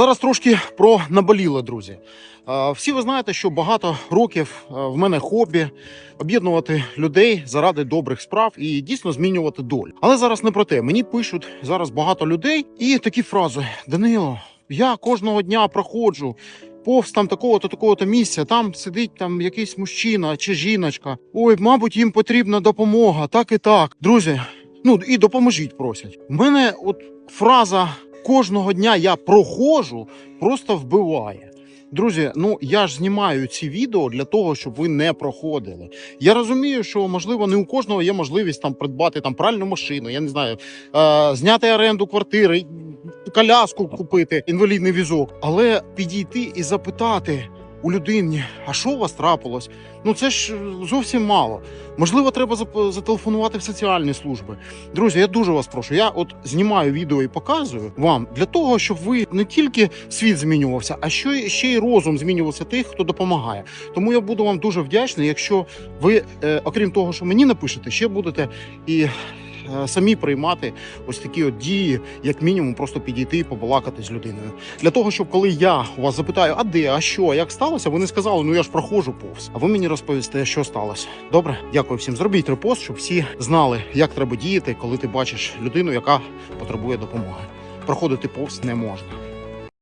Зараз трошки про наболіле, друзі. Всі ви знаєте, що багато років в мене хобі об'єднувати людей заради добрих справ і дійсно змінювати долю. Але зараз не про те. Мені пишуть зараз багато людей і такі фрази: Данило, я кожного дня проходжу. Повз там такого-то такого-то місця, там сидить там якийсь мужчина чи жіночка. Ой, мабуть, їм потрібна допомога, так і так. Друзі, ну і допоможіть, просять. У мене от фраза кожного дня я проходжу просто вбиває. Друзі, ну я ж знімаю ці відео для того, щоб ви не проходили. Я розумію, що можливо не у кожного є можливість там придбати там пральну машину, я не знаю, е, зняти оренду квартири, коляску купити, інвалідний візок, але підійти і запитати у людині, а що у вас трапилось? Ну це ж зовсім мало. Можливо, треба зателефонувати в соціальні служби. Друзі, я дуже вас прошу. Я от знімаю відео і показую вам для того, щоб ви не тільки світ змінювався, а що ще й розум змінювався тих, хто допомагає. Тому я буду вам дуже вдячний, якщо ви, е, окрім того, що мені напишете, ще будете і. Е, Самі приймати ось такі от дії, як мінімум, просто підійти і побалакати з людиною. Для того, щоб коли я у вас запитаю, а де, а що, як сталося, ви не сказали, ну я ж проходжу повз. А ви мені розповісте, що сталося. Добре, дякую всім. Зробіть репост, щоб всі знали, як треба діяти, коли ти бачиш людину, яка потребує допомоги. Проходити повз не можна.